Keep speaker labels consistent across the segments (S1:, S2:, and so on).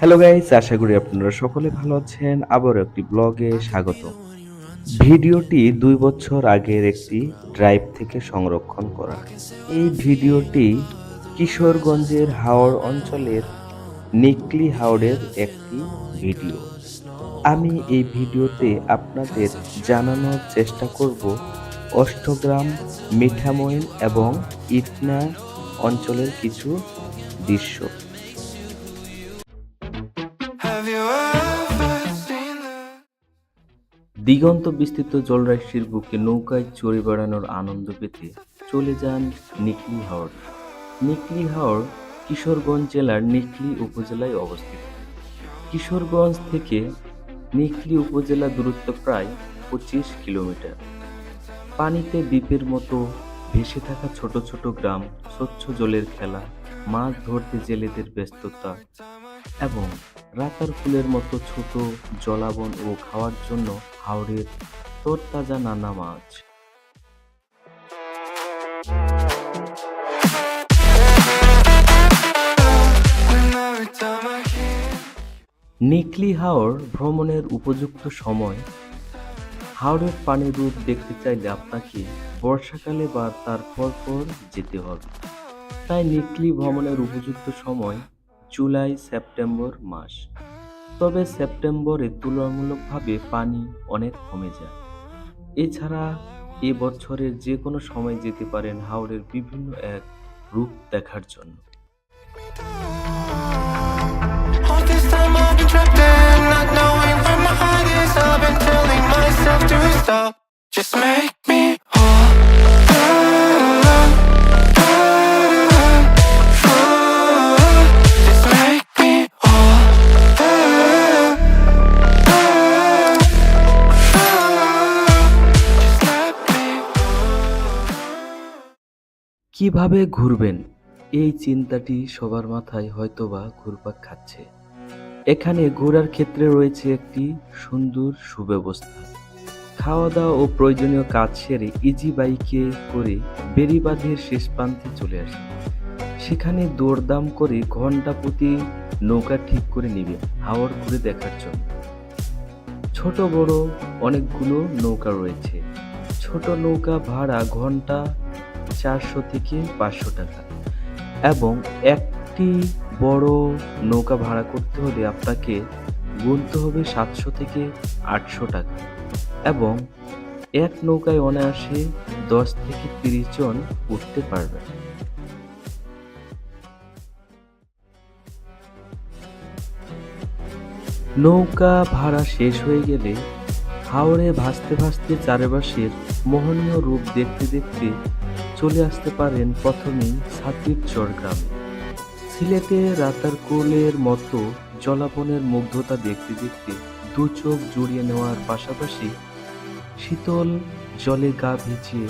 S1: Hello guys আশা করি আপনারা সকলে ভালো আছেন। আবারও একটি ব্লগে স্বাগত ভিডিওটি দুই বছর আগের একটি ড্রাইভ থেকে সংরক্ষণ করা। এই ভিডিওটি কিশোরগঞ্জের হাওড় অঞ্চলের নিকলি হাওড়ের একটি ভিডিও। আমি এই ভিডিওতে আপনাদের জানানোর চেষ্টা করব অষ্টগ্রাম মিঠামইন এবং ইটনা অঞ্চলের কিছু দৃশ্য। দিগন্ত বিস্তৃত জলরাশির বুকে নৌকায় চড়ে বেড়ানোর আনন্দ পেতে চলে যান নিকলি হাওড় নিকলি হাওড় কিশোরগঞ্জ জেলার নিকলি উপজেলায় অবস্থিত। কিশোরগঞ্জ থেকে নিকলি উপজেলা দূরত্ব প্রায় পঁচিশ কিলোমিটার। পানিতে দ্বীপের মতো ভেসে থাকা ছোট ছোট গ্রাম স্বচ্ছ জলের খেলা মাছ ধরতে জেলেদের ব্যস্ততা এবং রাতার ফুলের মতো ছোট জলাবন ও খাওয়ার জন্য হাওড়ের তরতাজা নানা মাছ। নিকলি হাওড় ভ্রমণের উপযুক্ত সময়। হাওড়ের পানির রূপ দেখতে চাইলে আপনাকে বর্ষাকালে বা তার পরপর যেতে হবে। তাই নিকলি ভ্রমণের উপযুক্ত সময় জুলাই, সেপ্টেম্বর মাস। তবে সেপ্টেম্বরে তুলনামূলকভাবে পানি অনেক কমে যায়। এছাড়া এ বছরের যে কোনো সময় যেতে পারেন হাওড়ের বিভিন্ন এক রূপ দেখার জন্য।
S2: All this time
S1: কীভাবে ঘুরবেন? এই চিন্তাটি সবার মাথায় হয়তোবা ঘুরপাক খাচ্ছে। এখানে ঘোরার ক্ষেত্রে রয়েছে একটি সুন্দর সুব্যবস্থা। খাওয়া দাওয়া ও প্রয়োজনীয় কাজ সেরে ইজি বাইকে করে বেরিবাঁধের শেষ প্রান্তে চলে আসে সেখানে দরদাম করে ঘণ্টা প্রতি নৌকা ঠিক করে নিবে হাওড় ঘুরে দেখার জন্য। ছোট বড় অনেকগুলো নৌকা রয়েছে। ছোট নৌকা ভাড়া ঘণ্টা চারশো থেকে পাঁচশো টাকা। এবং একটি বড় নৌকা ভাড়া করতে হলে আপনাকে গুনতে হবে সাতশো থেকে আটশো টাকা। এবং এক নৌকায় অনায়াসে দশ থেকে তিরিশ জন উঠতে পারবে নৌকা ভাড়া শেষ হয়ে গেলে হাওড়ে ভাসতে ভাসতে চারপাশের মোহনীয় রূপ দেখতে দেখতে চলে আসতে পারেন প্রথমেই সাতির চর গ্রামে। সিলেটে রাতারকুলের মতো জলাপনের মুগ্ধতা দেখতে দেখতে দু চোখ জুড়িয়ে নেওয়ার পাশাপাশি শীতল জলে গা ভিজিয়ে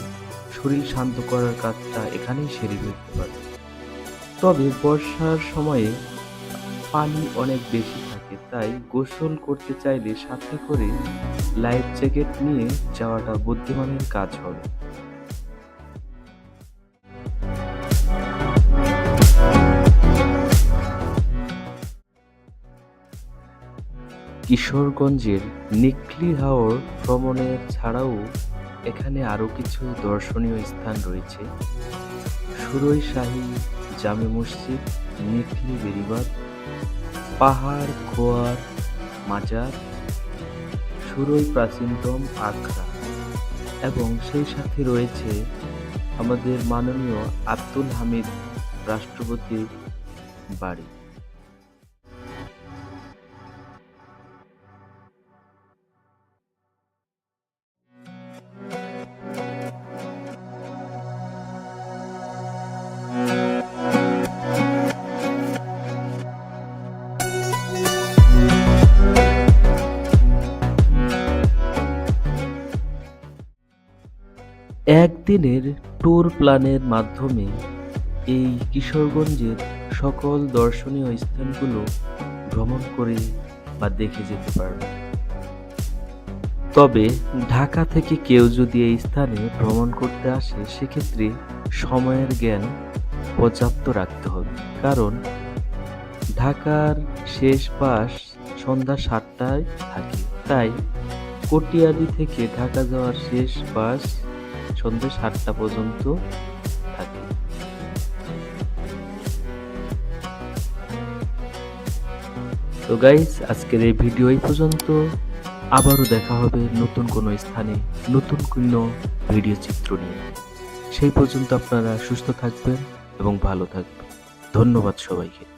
S1: শরীর শান্ত করার কাজটা এখানেই সেরে ফেলতে পারে তবে বর্ষার সময়ে পানি অনেক বেশি থাকে, তাই গোসল করতে চাইলে সাথে করে লাইফ জ্যাকেট নিয়ে যাওয়াটা বুদ্ধিমানের কাজ হবে। কিশোরগঞ্জের নিকলি হাওর ভ্রমণের ছাড়াও এখানে আরও কিছু দর্শনীয় স্থান রয়েছে। সুরই শাহী জামে মসজিদ, নিকলি বেরিবাদ পাহাড়, খোয়ার, মাজার, সুরই প্রাচীনতম আখড়া এবং সেই সাথে রয়েছে আমাদের মাননীয় আব্দুল হামিদ রাষ্ট্রপতির বাড়ি। একদিনের ট্যুর প্ল্যানের মাধ্যমে এই কিশোরগঞ্জের সকল দর্শনীয় স্থানগুলো ভ্রমণ করে বা দেখে যেতে পারবে। তবে ঢাকা থেকে কেউ যদি এই স্থানে ভ্রমণ করতে আসে, সেক্ষেত্রে সময়ের জ্ঞান পর্যাপ্ত রাখতে হবে। কারণ ঢাকার শেষ বাস সন্ধ্যা সাতটায় থাকে। তাই কটিয়াদি থেকে ঢাকা যাওয়ার শেষ বাস সন্ধ্যা সাতটা পর্যন্ত থাকে। তো গাইস আজকের এই ভিডিও এই পর্যন্ত। আবারও দেখা হবে নতুন কোনো স্থানে, নতুন কোনো ভিডিও চিত্র নিয়ে। সেই পর্যন্ত আপনারা সুস্থ থাকবেন এবং ভালো থাকবেন। ধন্যবাদ সবাইকে।